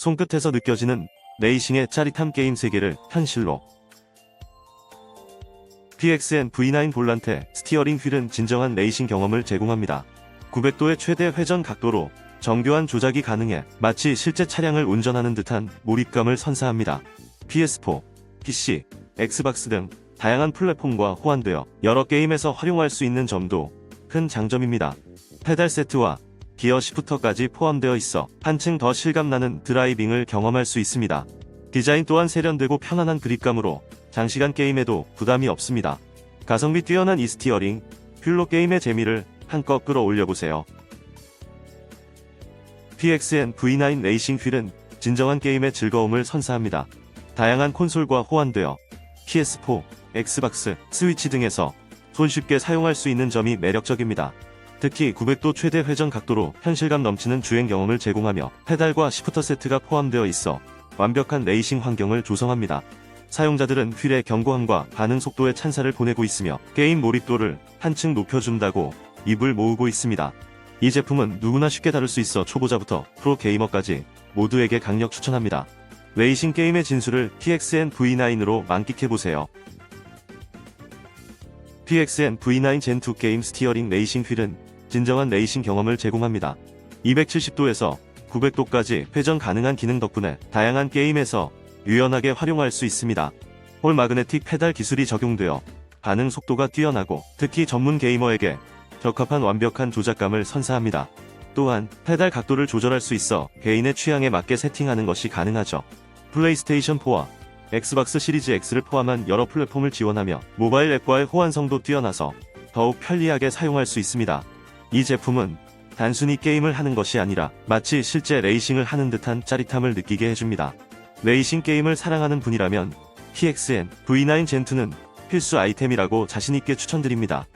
손끝에서 느껴지는 레이싱의 짜릿함 게임 세계를 현실로. PXN V9 볼란테 스티어링 휠은 진정한 레이싱 경험을 제공합니다. 900도의 최대 회전 각도로 정교한 조작이 가능해 마치 실제 차량을 운전하는 듯한 몰입감을 선사합니다. PS4, PC, 엑스박스 등 다양한 플랫폼과 호환되어 여러 게임에서 활용할 수 있는 점도 큰 장점입니다. 페달 세트와 기어 시프터까지 포함되어 있어 한층 더 실감나는 드라이빙을 경험할 수 있습니다. 디자인 또한 세련되고 편안한 그립감으로 장시간 게임에도 부담이 없습니다. 가성비 뛰어난 이 스티어링, 휠로 게임의 재미를 한껏 끌어올려보세요. PXN V9 레이싱 휠은 진정한 게임의 즐거움을 선사합니다. 다양한 콘솔과 호환되어 PS4, 엑스박스, 스위치 등에서 손쉽게 사용할 수 있는 점이 매력적입니다. 특히 900도 최대 회전 각도로 현실감 넘치는 주행 경험을 제공하며 페달과 시프터 세트가 포함되어 있어 완벽한 레이싱 환경을 조성합니다. 사용자들은 휠의 견고함과 반응 속도에 찬사를 보내고 있으며 게임 몰입도를 한층 높여준다고 입을 모으고 있습니다. 이 제품은 누구나 쉽게 다룰 수 있어 초보자부터 프로 게이머까지 모두에게 강력 추천합니다. 레이싱 게임의 진수를 PXN V9으로 만끽해보세요. PXN V9 Gen2 게임 스티어링 레이싱 휠은 진정한 레이싱 경험을 제공합니다. 270도에서 900도까지 회전 가능한 기능 덕분에 다양한 게임에서 유연하게 활용할 수 있습니다. 홀 마그네틱 페달 기술이 적용되어 반응 속도가 뛰어나고 특히 전문 게이머에게 적합한 완벽한 조작감을 선사합니다. 또한 페달 각도를 조절할 수 있어 개인의 취향에 맞게 세팅하는 것이 가능하죠. 플레이스테이션 4와 엑스박스 시리즈 X를 포함한 여러 플랫폼을 지원하며 모바일 앱과의 호환성도 뛰어나서 더욱 편리하게 사용할 수 있습니다. 이 제품은 단순히 게임을 하는 것이 아니라 마치 실제 레이싱을 하는 듯한 짜릿함을 느끼게 해줍니다. 레이싱 게임을 사랑하는 분이라면 PXN V9 Gen2는 필수 아이템이라고 자신있게 추천드립니다.